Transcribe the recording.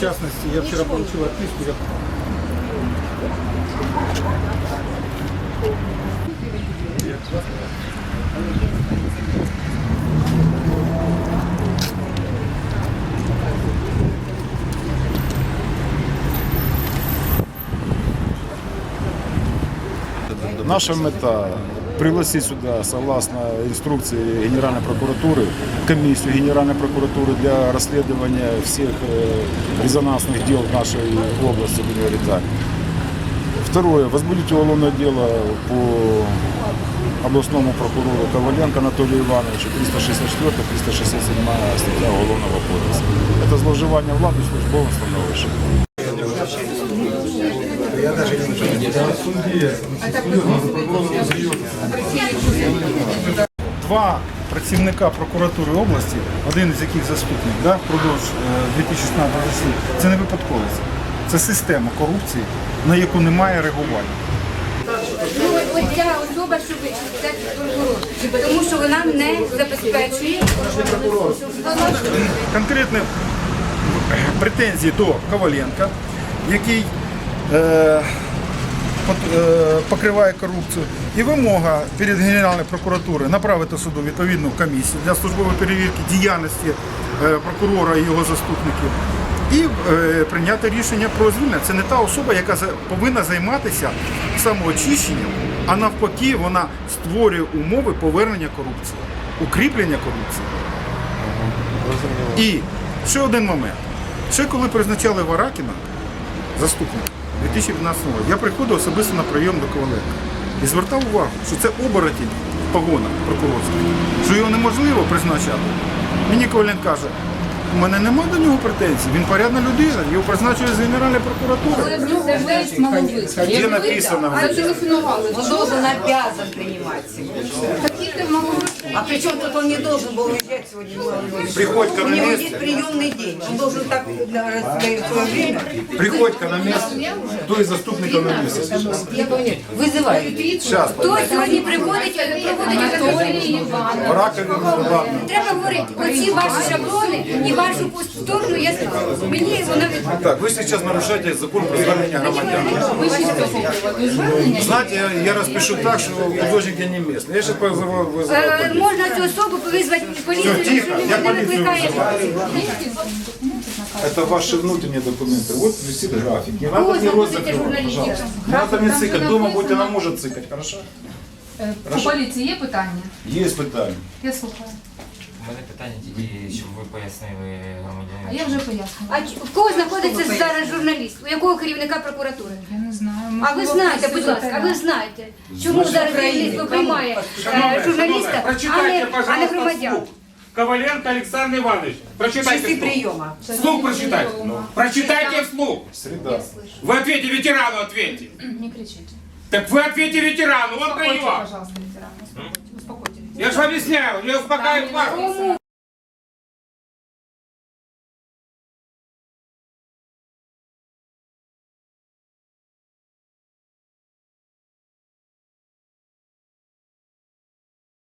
В частности, я вчера получил отписку, я Наша мета пригласить сюда, согласно инструкции Генеральной прокуратуры, комиссию Генеральной прокуратуры для расследования всех э, резонансных дел в нашей области, будем говорить так. Второе. Возбудить уголовное дело по областному прокурору Коваленко Анатолию Ивановичу 364-367 статья Уголовного кодекса. Это зловживание влади службовим становищем. два працівника прокуратури області, один з яких заступник, да, впродовж е, 2016 року, це не випадковість. Це система корупції, на яку немає реагування. Ну, от ця особа, що прокурор, тому що вона не забезпечує. Конкретні претензії до Коваленка, який е, е, покриває корупцію, і вимога перед Генеральною прокуратурою направити суду відповідну комісію для службової перевірки діяльності е, прокурора і його заступників. І е, прийняти рішення про звільнення. Це не та особа, яка повинна займатися самоочищенням, а навпаки, вона створює умови повернення корупції, укріплення корупції. І ще один момент. Ще коли призначали Варакіна, заступника, 2015 року, я приходив особисто на прийом до Коваленка і звертав увагу, що це оборотінь погона прокурорська, що його неможливо призначати. Мені Ковален каже, у мене нема до нього претензій, він порядна людина, його призначили з Генеральної прокуратури. Де написано? Он должен обязан принимать сегодня. А причем тут он не должен был уезжать сегодня. Приходько У на него месте. есть приемный день. Он должен так да, распределить свое время. Приходько на місце, той заступника на місце. Вызывает. Зараз, Хто сьогодні приводить, проводить Анатолій Варакін, ладно. Треба говорити, оці ваші шаблони і вашу сторону, я скажу. Мені вона від... Так, вы сейчас нарушаете закон про звернення громадян. Знаете, я, я распишу так, что художник я не местный. Я сейчас позову, вызову Е, полицию. можна цю особу визвати поліцію, Все, тихо, якщо я він не поліцію викликає. Это ваши внутренние документы. Вот висит график. Не Ось надо не рот знаходиться закрывать, журналістів. пожалуйста. Не надо не цикать. Дома будете, она может цикать, хорошо? По поліції є питання? Есть питання. Я слухаю. У мене питання тільки, щоб ви пояснили А громадянам. я вже пояснила. А ч- в кого знаходиться зараз журналіст? У якого керівника прокуратури? Я не знаю. А ви можливо, знаєте, будь секретаря. ласка, а ви знаєте, чому зараз керівництво приймає е, журналіста, а Прочитайте, не, а не пожалуйста, громадян? вслух. Коваленко Александр Иванович. Прочитайте Часы вслух. приема. Вслух прочитайте. Прочитайте вслух. Среда. Вы ответьте ветерану, ответьте. Не кричите. Так вы ответьте ветерану, он Успокойте, прием. пожалуйста, ветерана. Я же объясняю, я успокаиваю вас.